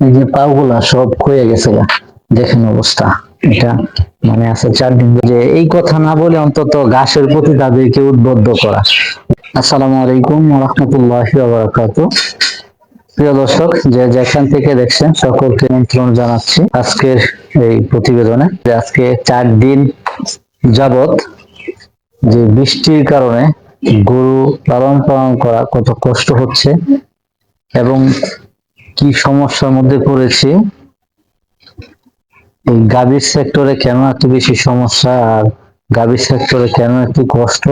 এই যে পাগুলা সব ক্ষয়ে গেছে দেখেন অবস্থা। এটা মানে আছে চার দিন যে এই কথা না বলে অন্তত ঘাসের প্রতি তাদেরকে উদ্বুদ্ধ করা। আসসালামু আলাইকুম রহমতুল্লাহ বারাকাতু প্রিয় দর্শক, যে যেখান থেকে দেখছেন, সকলকে নিমন্ত্রণ জানাচ্ছি আজকের এই প্রতিবেদনে। যে আজকে চার দিন যাবত যে বৃষ্টির কারণে গরু লালন পালন করা কত কষ্ট হচ্ছে এবং কি সমস্যার মধ্যে পড়েছি? এই গাভীর সেক্টরে কেন এত বেশি সমস্যা আর গাভীর সেক্টরে কেন এত কষ্ট?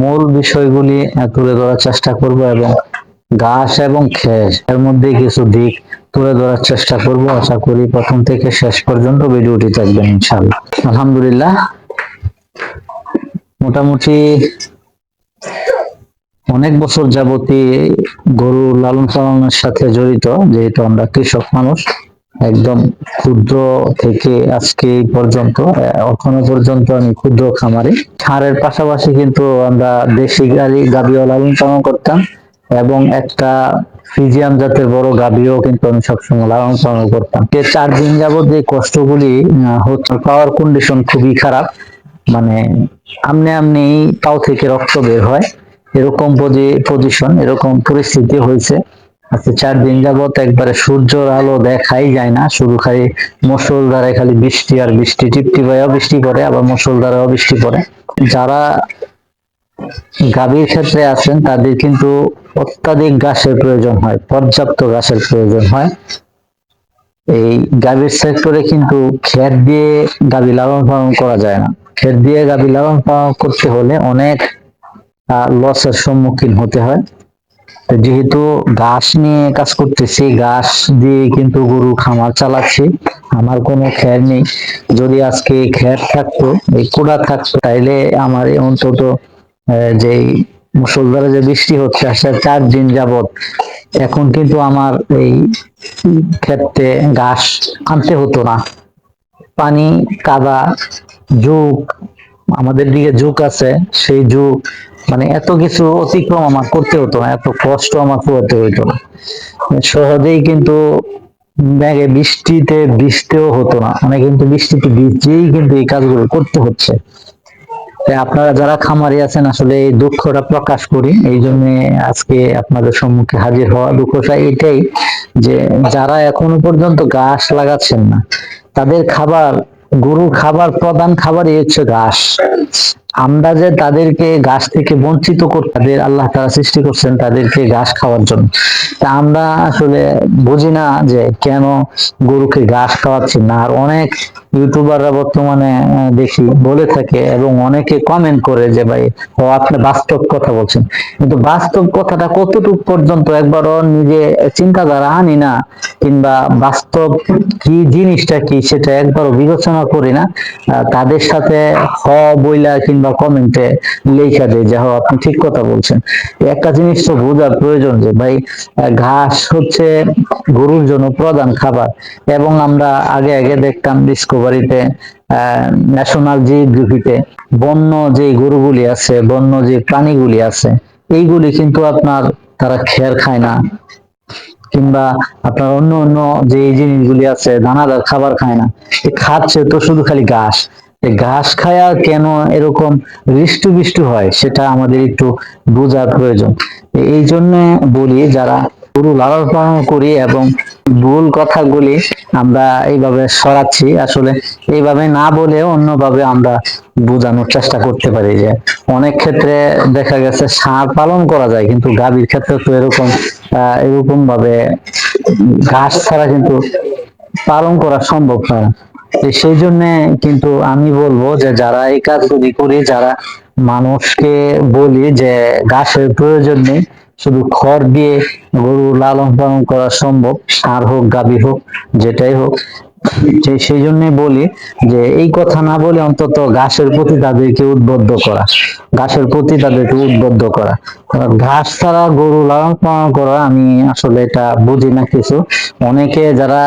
মূল বিষয়গুলি তুলে ধরার চেষ্টা করব এবং ঘাস এবং খেস এর মধ্যে কিছু দিক তুলে ধরার চেষ্টা করব। আশা করি প্রথম থেকে শেষ পর্যন্ত ভিডিওটি থাকবেন ইনশাআল্লাহ। আলহামদুলিল্লাহ। মোটামুটি অনেক বছর যাবতী গরু লালন পালনের সাথে জড়িত, যেহেতু আমরা কৃষক মানুষ, একদম ক্ষুদ্র থেকে আজকে পর্যন্ত এখনও পর্যন্ত আমি ক্ষুদ্র খামারি। সারের পাশাপাশি কিন্তু আমরা দেশি গাড়ি গাভিও লালন পালন করতাম, এবং একটা ফিজিয়াম জাতের বড় গাভিও কিন্তু আমি সবসময় লালন পালন করতাম। যে চার দিন যাবত যে কষ্টগুলি হচ্ছে, পাওয়ার কন্ডিশন খুবই খারাপ মানে আমনে আমনি পাও থেকে রক্ত বের হয়। এরকম পজিশন এরকম পরিস্থিতি হয়েছে। আজকে চার দিন যাবত একবারে সূর্যের আলো দেখাই যায় না। শুধু খালি মুসলধারে খালি বৃষ্টি আর বৃষ্টি টিপটি ভাইও বৃষ্টি পড়ে, আবার মুসলধারেও বৃষ্টি পড়ে। যারা গাভীর ক্ষেত্রে আছেন, তাদের কিন্তু অত্যাধিক গাছের প্রয়োজন হয়, পর্যাপ্ত গাছের প্রয়োজন হয়। এই গাভীর সেক্টরে কিন্তু ক্ষেত দিয়ে গাভী লালন পালন করা যায় না। ক্ষেত দিয়ে গাভী লালন পালন করতে হলে অনেক লসের সম্মুখীন হতে হয়। যেহেতু ঘাস নিয়ে কাজ করতেছি, ঘাস দিয়ে কিন্তু গরু খামার চালাচ্ছি, আমার কোনো খ্যার নেই। যদি আজকে খ্যার থাকতো, এই কুড়া থাকতো, তাইলে আমার অন্তত যেই মুসলধারে যে বৃষ্টি হচ্ছে আসলে চার দিন যাবত এখন কিন্তু আমার এই ক্ষেত্রে ঘাস আনতে হতো না। পানি, কাদা যুগ আমাদের দিকে যুগ আছে, সেই যুগ মানে এত কিছু অতিক্রম আমার করতে হতো না, এত কষ্ট আমার করতে হতো না। সহজেই কিন্তু ব্যাগে বৃষ্টিতে বৃষ্টিও হতো না মানে কিন্তু বৃষ্টিতে ভিজেই কিন্তু এই কাজগুলো করতে হচ্ছে। আপনারা যারা খামারি আছেন, আসলে এই দুঃখটা প্রকাশ করি, এই জন্য আজকে আপনাদের সম্মুখে হাজির হওয়া দুঃখটা এটাই যে যারা এখনও পর্যন্ত ঘাস লাগাচ্ছেন না, তাদের খাবার, গরুর খাবার, প্রধান খাবারই হচ্ছে ঘাস। আমরা যে তাদেরকে গাছ থেকে বঞ্চিত করতে তাদের আল্লাহ তারা সৃষ্টি করছেন তাদেরকে ঘাস খাওয়ার জন্য। তা আমরা আসলে বুঝি না যে কেন গরুকে ঘাস খাওয়াচ্ছি না। আর অনেক ইউটিউবাররা বর্তমানে দেখি বলে থাকে এবং অনেকে কমেন্ট করে যে ভাই, ও আপনি বাস্তব কথা বলছেন। কিন্তু বাস্তব কথাটা কতটুকু পর্যন্ত একবারও নিজে চিন্তাধারা আনি না, কিংবা বাস্তব কি জিনিসটা কি সেটা একবারও বিবেচনা করি না তাদের সাথে হ বইলা কিংবা কমেন্টে লেখা দেয় যে হ আপনি ঠিক কথা বলছেন। একটা জিনিস তো বোঝার প্রয়োজন যে, ভাই ঘাস হচ্ছে গরুর জন্য প্রধান খাবার, এবং আমরা আগে আগে দেখতাম ডিসকভারিতে ন্যাশনাল জিওগ্রাফিতে বন্য যে গরুগুলি আছে, বন্য যে প্রাণীগুলি আছে, এইগুলি কিন্তু আপনার তারা খের খায় না। কিংবা আপনার অন্য অন্য যে জিনিসগুলি আছে, দানাদার খাবার খায় না। খাচ্ছে তো শুধু খালি ঘাস। ঘাস খায়া কেন এরকম হৃষ্টু বিষ্টু হয়, সেটা আমাদের একটু বোঝার প্রয়োজন। এই জন্য বলি, যারা গরু লালন পালন করি এবং ভুল কথাগুলি আমরা এইভাবে সরাচ্ছি। আসলে এইভাবে না বলে অন্যভাবে আমরা বোঝানোর চেষ্টা করতে পারি যে অনেক ক্ষেত্রে দেখা গেছে ষাঁড় পালন করা যায় কিন্তু গাভীর ক্ষেত্রে তো এরকম আহ, এরকম ভাবে ঘাস ছাড়া কিন্তু পালন করা সম্ভব না সেই জন্য কিন্তু আমি বলব যে যারা এই কাজগুলি করি যারা মানুষকে বলি যে ঘাসের প্রয়োজন নেই শুধু খড় দিয়ে গরু লালন পালন করা সম্ভব ষাঁড় হোক, গাভী হোক, যেটাই হোক। সেই জন্য বলি যে এই কথা না বলে অন্তত ঘাসের প্রতি তাদেরকে উদ্বুদ্ধ করা, ঘাসের প্রতি তাদেরকে উদ্বুদ্ধ করা। ঘাস ছাড়া গরু লালন পালন করা, আমি আসলে এটা বুঝি না কিছু। অনেকে যারা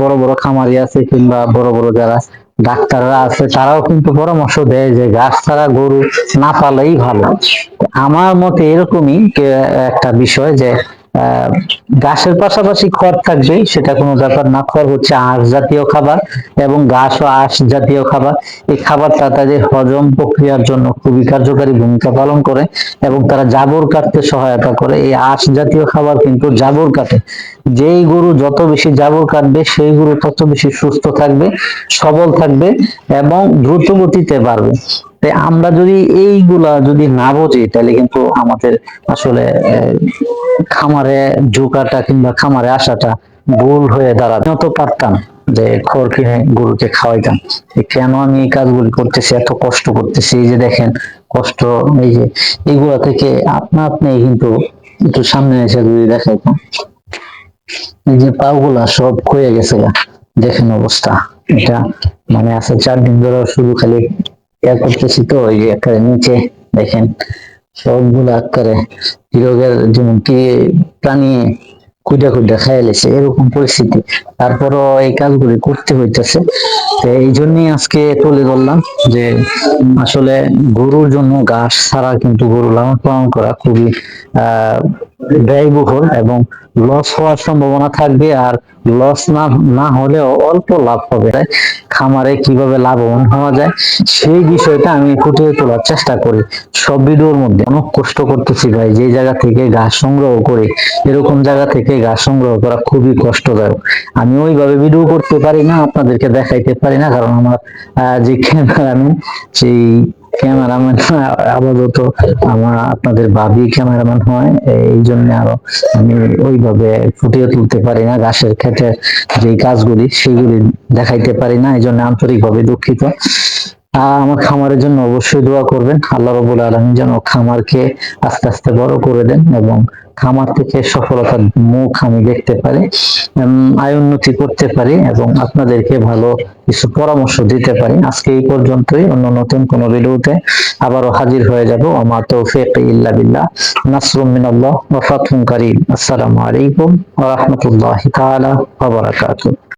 বড় বড় খামারি আছে কিংবা বড় বড় যারা ডাক্তাররা আছে, তারাও কিন্তু পরামর্শ দেয় যে গাছ ছাড়া গরু না পালেই ভালো। আমার মতে এরকমই একটা বিষয় যে ঘাসের পাশাপাশি খড় থাকবে, সেটা কোনো ব্যাপার না। খড় হচ্ছে আঁশ জাতীয় খাবার এবং ঘাস ও আঁশ জাতীয় খাবার। এই খাবারটা তাদের হজম প্রক্রিয়ার জন্য খুবই কার্যকারী ভূমিকা পালন করে এবং তারা জাবর কাটতে সহায়তা করে। এই আঁশ জাতীয় খাবার কিন্তু জাবর কাটে। যেই গরু যত বেশি জাবর কাটবে, সেই গরু তত বেশি সুস্থ থাকবে, সবল থাকবে এবং দ্রুত গতিতে বাড়বে। তাই আমরা যদি এইগুলা যদি না বুঝি, তাহলে কিন্তু আমাদের আসলে খামারে ঢোকাটা কিংবা খামারে আসাটা ভুল হয়ে দাঁড়াবে। তো পারতাম যে খড় কিনে গরুকে খাওয়াইতাম। কেন আমি এই কাজগুলি করতেছি, এত কষ্ট করতেছি? এই যে দেখেন, কষ্ট, এই যে এইগুলা থেকে আপনা আপনি কিন্তু একটু সামনে এসে যদি দেখাইতাম এই যে পাগুলা সব ক্ষয়ে গেছে দেখেন অবস্থা। এটা মানে আছে চার দিন ধরে শুধু খালি ইয়া করতেছি তো, ওই নিচে, দেখেন, সবগুলো আকারে যেমন কি প্রাণী কুইটা কুইটা খাইয়া লেছে, এরকম পরিস্থিতি। তারপরও এই কাজগুলি করতে হইতেছে। তো এই জন্যই আজকে তুলে ধরলাম যে, আসলে গরুর জন্য ঘাস ছাড়া কিন্তু গরু লালন পালন করা খুবই, আহ ব্যয়বহুল এবং লস হওয়ার সম্ভাবনা থাকবে আর লস না না হলেও অল্প লাভ হবে। খামারে কীভাবে লাভবান হওয়া যায় সেই বিষয়টা আমি ফুটিয়ে তোলার চেষ্টা করি। সব ভিডিওর মধ্যে অনেক কষ্ট করতেছি ভাই, যে জায়গা থেকে ঘাস সংগ্রহ করে, এরকম জায়গা থেকে ঘাস সংগ্রহ করা খুবই কষ্টদায়ক। আমি ওইভাবে ভিডিও করতে পারি না, আপনাদেরকে দেখাইতে পারি না, কারণ আমার যে ক্যামেরাম্যান সেই ক্যামেরাম্যান আপাতত আমার আপনাদের ভাবি ক্যামেরাম্যান হয়, এই জন্য আরও আমি ওইভাবে ফুটিয়ে তুলতে পারি না, ঘাসের ক্ষেতের যে কাজগুলি সেগুলি দেখাইতে পারি না, এই জন্য আন্তরিকভাবে দুঃখিত। আমার খামারের জন্য অবশ্যই দোয়া করবেন, আল্লাহ রবুল আলমী যেন খামারকে আস্তে আস্তে বড় করে দেন এবং খামার থেকে সফলতার মুখ আমি দেখতে পারি আয় উন্নতি করতে পারি এবং আপনাদেরকে ভালো কিছু পরামর্শ দিতে পারি। আজকে এই পর্যন্তই। অন্য নতুন কোন ভিডিওতে আবারও হাজির হয়ে যাব। আমার তো তৌফিক ইল্লা বিল্লাহ। নাসরুম মিনাল্লাহ ওয়া ফাতহুম কারীম। আসসালামু আলাইকুম ওয়া রাহমাতুল্লাহি তাআলা ওয়া বারাকাতুহু।